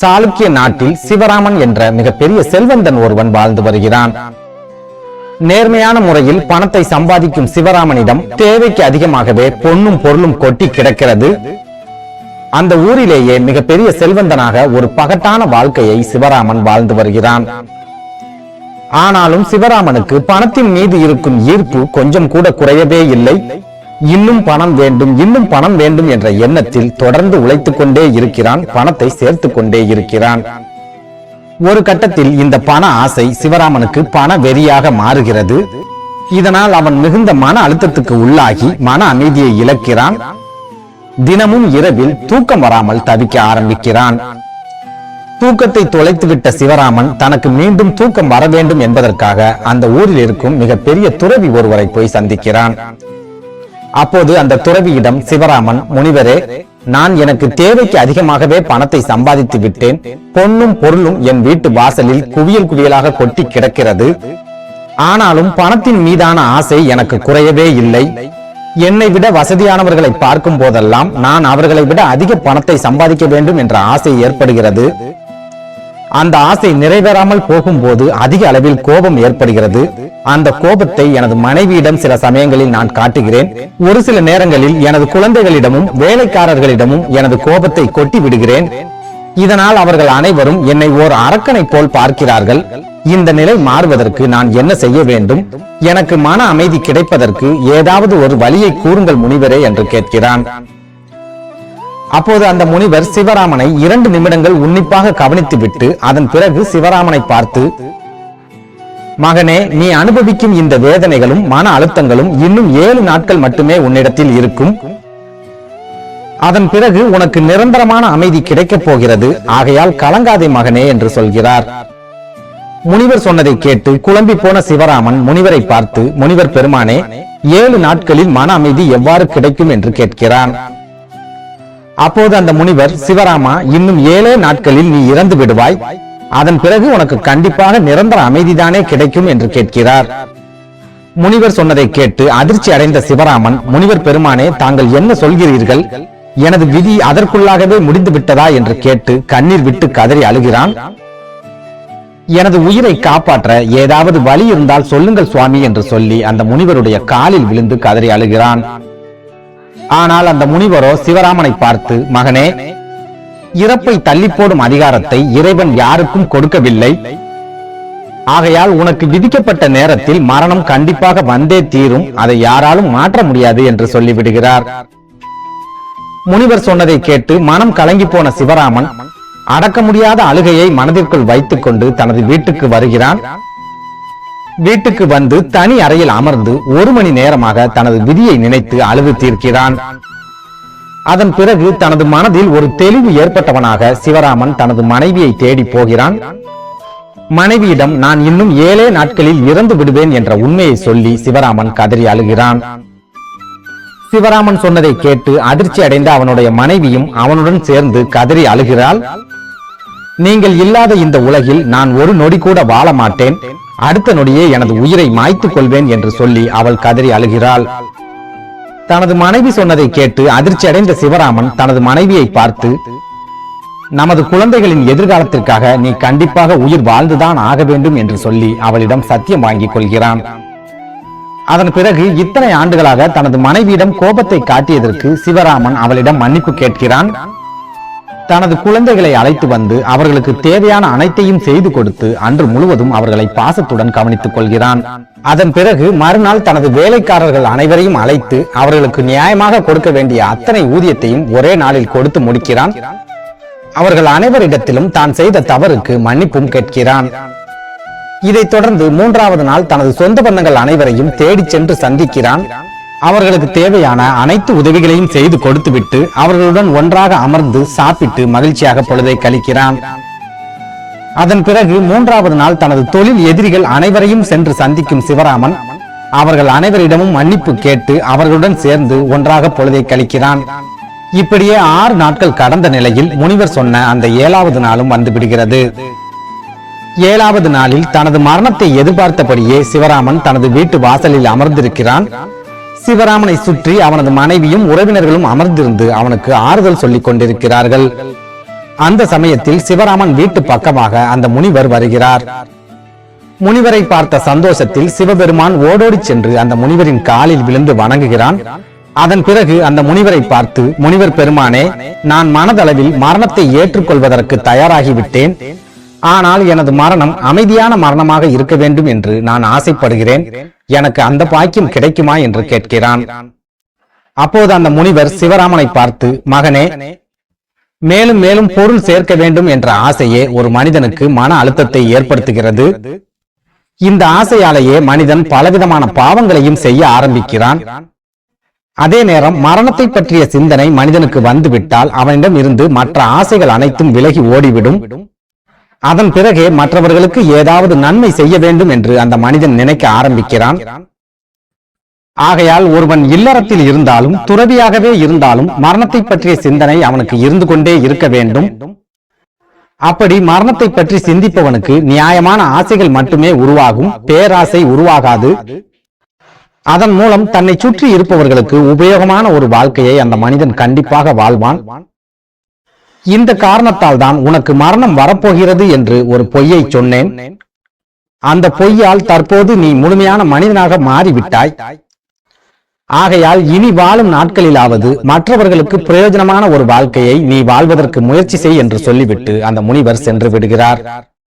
சாளுக்கிய நாட்டில் சிவராமன் என்ற மிகப்பெரிய செல்வந்தன் ஒருவன் வாழ்ந்து வருகிறான். நேர்மையான முறையில் பணத்தை சம்பாதிக்கும் சிவராமனிடம் தேவைக்கு அதிகமாகவே பொன்னும் பொருளும் கொட்டி கிடக்கிறது. அந்த ஊரிலேயே மிகப்பெரிய செல்வந்தனாக ஒரு பகட்டான வாழ்க்கையை சிவராமன் வாழ்ந்து வருகிறான். ஆனாலும் சிவராமனுக்கு பணத்தின் மீது இருக்கும் ஈர்ப்பு கொஞ்சம் கூட குறையவே இல்லை. இன்னும் பணம் வேண்டும் இன்னும் பணம் வேண்டும் என்ற எண்ணத்தில் தொடர்ந்து உழைத்துக் கொண்டே இருக்கிறான் பணத்தை சேர்த்து கொண்டே இருக்கிறான். ஒரு கட்டத்தில் இந்த பண ஆசை சிவராமனுக்கு பண வெறியாக மாறுகிறது. இதனால் அவன் மிகுந்த மன அழுத்தத்துக்கு உள்ளாகி மன அமைதியை இழக்கிறான். தினமும் இரவில் தூக்கம் வராமல் தவிக்க ஆரம்பிக்கிறான். தூக்கத்தை தொலைத்துவிட்ட சிவராமன் தனக்கு மீண்டும் தூக்கம் வர வேண்டும் என்பதற்காக அந்த ஊரில் இருக்கும் மிகப்பெரிய துறவி ஒருவரை போய் சந்திக்கிறான். அப்போது அந்த துறவியிடம் சிவராமன் முனிவரே நான் எனக்கு தேவைக்கு அதிகமாகவே பணத்தை சம்பாதித்து விட்டேன். பொன்னும் பொருளும் என் வீட்டு வாசலில் குவியல் குவியலாக கொட்டி கிடக்கிறது. ஆனாலும் பணத்தின் மீதான ஆசை எனக்கு குறையவே இல்லை. என்னை விட வசதியானவர்களை பார்க்கும் போதெல்லாம் நான் அவர்களை விட அதிக பணத்தை சம்பாதிக்க வேண்டும் என்ற ஆசை ஏற்படுகிறது. அந்த ஆசை நிறைவேறாமல் போகும்போது அதிக அளவில் கோபம் ஏற்படுகிறது. அந்த கோபத்தை எனது மனைவியிடம் சில சமயங்களில் நான் காட்டுகிறேன். ஒரு சில நேரங்களில் எனது குழந்தைகளிடமும் வேலைக்காரர்களிடமும் எனது கோபத்தை கொட்டி விடுகிறேன். இதனால் அவர்கள் அனைவரும் என்னை ஓர் அரக்கனை போல் பார்க்கிறார்கள். இந்த நிலை மாறுவதற்கு நான் என்ன செய்ய வேண்டும்? எனக்கு மன அமைதி கிடைப்பதற்கு ஏதாவது ஒரு வழியை கூறுங்கள் முனிவரே என்று கேட்கிறான். அப்போது அந்த முனிவர் சிவராமனை இரண்டு நிமிடங்கள் உன்னிப்பாக கவனித்துவிட்டு அதன் பிறகு சிவராமனை பார்த்து மகனே நீ அனுபவிக்கும் இந்த வேதனைகளும் மன அழுத்தங்களும் இன்னும் ஏழு நாட்கள் மட்டுமே உன்னிடத்தில் இருக்கும். அதன் பிறகு உனக்கு நிரந்தரமான அமைதி கிடைக்கப் போகிறது. ஆகையால் கலங்காதே மகனே என்று சொல்கிறார். முனிவர் சொன்னதை கேட்டு குழம்பி போன சிவராமன் முனிவரை பார்த்து முனிவர் பெருமானே ஏழு நாட்களில் மன அமைதி எவ்வாறு கிடைக்கும் என்று கேட்கிறான். அப்போது அந்த முனிவர் சிவராமா இன்னும் ஏழே நாட்களில் நீ இறந்து விடுவாய். அதன் பிறகு உனக்கு கண்டிப்பாக நிரந்தர அமைதிதானே கிடைக்கும் என்று கேட்கிறார். முனிவர் சொன்னதை கேட்டு அதிர்ச்சி அடைந்த சிவராமன் முனிவர் பெருமானே தாங்கள் என்ன சொல்கிறீர்கள்? எனது விதி அதற்குள்ளாகவே முடிந்து விட்டதா? என்று கேட்டு கண்ணீர் விட்டு கதறி அழுகிறான். எனது உயிரை காப்பாற்ற ஏதாவது வழி இருந்தால் சொல்லுங்கள் சுவாமி என்று சொல்லி அந்த முனிவருடைய காலில் விழுந்து கதறி அழுகிறான். ஆனால் அந்த முனிவரோ சிவராமனை பார்த்து மகனே இறப்பை தள்ளி போடும் அதிகாரத்தை இறைவன் யாருக்கும் கொடுக்கவில்லை. ஆகையால் உனக்கு விதிக்கப்பட்ட நேரத்தில் மரணம் கண்டிப்பாக வந்தே தீரும். அதை யாராலும் மாற்ற முடியாது என்று சொல்லிவிடுகிறார். முனிவர் சொன்னதை கேட்டு மனம் கலங்கி போன சிவராமன் அடக்க முடியாத அழுகையை மனதிற்குள் வைத்துக் கொண்டு தனது வீட்டுக்கு வருகிறான். வீட்டுக்கு வந்து தனி அறையில் அமர்ந்து ஒரு மணி நேரமாக தனது விதியை நினைத்து அழுது தீர்க்கிறான். அதன் பிறகு தனது மனதில் ஒரு தெளிவு ஏற்பட்டவனாக சிவராமன் தனது மனைவியை தேடி போகிறான். மனைவியிடம் நான் இன்னும் ஏழே நாட்களில் இறந்து விடுவேன் என்ற உண்மையை சொல்லி சிவராமன் கதறி அழுகிறான். சிவராமன் சொன்னதை கேட்டு அதிர்ச்சி அடைந்த அவனுடைய மனைவியும் அவனுடன் சேர்ந்து கதறி அழுகிறாள். நீங்கள் இல்லாத இந்த உலகில் நான் ஒரு நொடி கூட வாழ மாட்டேன். அடுத்த நொடியே எனது உயிரை மாய்த்துக் கொள்வேன் என்று சொல்லி அவள் கதறி அழுகிறாள். தனது மனைவி சொன்னதை கேட்டு அதிர்ச்சி அடைந்த சிவராமன் தனது மனைவியை பார்த்து நமது குழந்தைகளின் எதிர்காலத்திற்காக நீ கண்டிப்பாக உயிர் வாழ்ந்துதான் ஆக வேண்டும் என்று சொல்லி அவளிடம் சத்தியம் வாங்கிக் கொள்கிறான். அதன் பிறகு இத்தனை ஆண்டுகளாக தனது மனைவியிடம் கோபத்தை காட்டியதற்கு சிவராமன் அவளிடம் மன்னிப்பு கேட்கிறான். தனது குழந்தைகளை அழைத்து வந்து அவர்களுக்கு தேவையான அனைத்தையும் செய்து கொடுத்து அன்று முழுவதும் அவர்களை பாசத்துடன் கவனித்துக் கொள்கிறான். அதன் பிறகு மறுநாள் தனது வேலைக்காரர்கள் அனைவரையும் அழைத்து அவர்களுக்கு நியாயமாக கொடுக்க வேண்டிய அத்தனை ஊதியத்தையும் ஒரே நாளில் கொடுத்து முடிக்கிறான். அவர்கள் அனைவரிடத்திலும் தான் செய்த தவறுக்கு மன்னிப்பும் கேட்கிறான். இதைத் தொடர்ந்து மூன்றாவது நாள் தனது சொந்த பந்தங்கள் அனைவரையும் தேடிச் சென்று சந்திக்கிறான். அவர்களுக்கு தேவையான அனைத்து உதவிகளையும் செய்து கொடுத்துவிட்டு அவர்களுடன் ஒன்றாக அமர்ந்து சாப்பிட்டு மகிழ்ச்சியாக பொழுதை கழிக்கிறான். அதன் பிறகு மூன்றாவது நாள் தனது தொழில் எதிரிகள் அனைவரையும் சென்று சந்திக்கும் சிவராமன் அவர்கள் அனைவரிடமும் மன்னிப்பு கேட்டு அவர்களுடன் சேர்ந்து ஒன்றாக பொழுதை கழிக்கிறான். இப்படியே ஆறு நாட்கள் கடந்த நிலையில் முனிவர் சொன்ன அந்த ஏழாவது நாளும் வந்துவிடுகிறது ஏழாவது நாளில் தனது மரணத்தை எதிர்பார்த்தபடியே சிவராமன் தனது வீட்டு வாசலில் அமர்ந்திருக்கிறான். சிவராமனை சுற்றி அவனது மனைவியும் உறவினர்களும் அமர்ந்திருந்து அவனுக்கு ஆறுதல் சொல்லிக் கொண்டிருக்கிறார்கள். அந்த சமயத்தில் சிவராமன் வீட்டு பக்கமாக அந்த முனிவர் வருகிறார். முனிவரை பார்த்த சந்தோஷத்தில் சிவபெருமான் ஓடோடி சென்று அந்த முனிவரின் காலில் விழுந்து வணங்குகிறான். அதன் பிறகு அந்த முனிவரை பார்த்து முனிவர் பெருமானே நான் மனதளவில் மரணத்தை ஏற்றுக்கொள்வதற்கு தயாராகிவிட்டேன். ஆனால் எனது மரணம் அமைதியான மரணமாக இருக்க வேண்டும் என்று நான் ஆசைப்படுகிறேன். எனக்கு அந்த பாக்கியம் கிடைக்குமா? என்று கேட்கிறான். அப்போது அந்த முனிவர் சிவராமனை பார்த்து மகனே மேலும் மேலும் பொருள் சேர்க்க வேண்டும் என்ற ஆசையே ஒரு மனிதனுக்கு மன அழுத்தத்தை ஏற்படுத்துகிறது. இந்த ஆசையாலேயே மனிதன் பலவிதமான பாவங்களையும் செய்ய ஆரம்பிக்கிறான். அதே நேரம் மரணத்தை பற்றிய சிந்தனை மனிதனுக்கு வந்துவிட்டால் அவனிடம் இருந்து மற்ற ஆசைகள் அனைத்தும் விலகி ஓடிவிடும். அதன் பிறகே மற்றவர்களுக்கு ஏதாவது நன்மை செய்ய வேண்டும் என்று அந்த மனிதன் நினைக்க ஆரம்பிக்கிறான். ஆகையால் ஒருவன் இல்லறத்தில் இருந்தாலும் துறவியாகவே இருந்தாலும் மரணத்தை பற்றிய சிந்தனை அவனுக்கு இருந்து கொண்டே இருக்க வேண்டும். அப்படி மரணத்தை பற்றி சிந்திப்பவனுக்கு நியாயமான ஆசைகள் மட்டுமே உருவாகும் பேராசை உருவாகாது. அதன் மூலம் தன்னை சுற்றி இருப்பவர்களுக்கு உபயோகமான ஒரு வாழ்க்கையை அந்த மனிதன் கண்டிப்பாக வாழ்வான். இந்த காரணத்தால் தான் உனக்கு மரணம் வரப்போகிறது என்று ஒரு பொய்யை சொன்னேன். அந்த பொய்யால் தற்போது நீ முழுமையான மனிதனாக மாறிவிட்டாய். ஆகையால் இனி வாழும் நாட்களிலாவது மற்றவர்களுக்கு பிரயோஜனமான ஒரு வாழ்க்கையை நீ வாழ்வதற்கு முயற்சி செய் என்று சொல்லிவிட்டு அந்த முனிவர் சென்று விடுகிறார்.